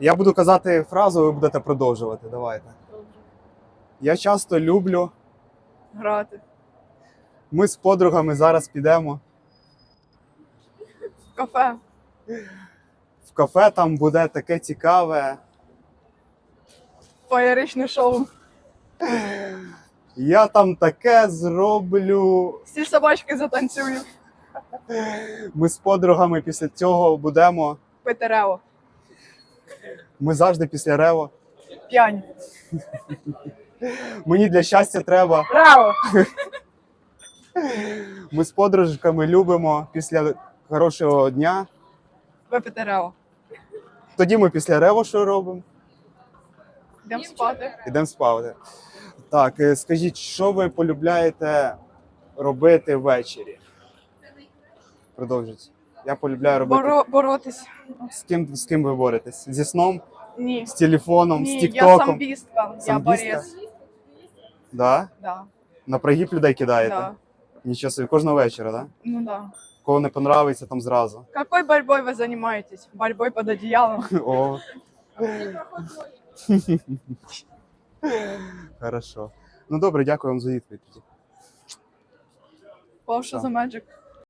Я буду казати фразу, ви будете продовжувати. Давайте. Я часто люблю. Грати. Ми з подругами зараз підемо Кафе. в кафе, там буде таке цікаве. Феєричне шоу. Я там таке зроблю. Всі собачки затанцюють. Ми з подругами після цього будемо. Пити рево. Ми завжди після рево. П'янь. Мені для щастя треба. Рево. Ми з подружками любимо після хорошого дня. Випити рево. Тоді ми після рево що робимо? Йдемо спати. Ідемо спати. Так, е, скажіть, що ви полюбляєте робити ввечері? Продовжуйте. Я полюбляю робити. Боро... Боротись. З ким з ким ви боретесь? Зі сном, Ні. з телефоном, з Ні, я тіктоком? самбістка. Я Самбістка? борець. Да? Да. На прогиб людей кидаєте? Да. Нічого собі, кожного вечора, да? Ну да. Кого не понравиться, там зразу. Какой борьбой вы занимаетесь? Борьбой под одеялом? О. Хорошо. Ну добре, дякую вам за відповідь. що за magic?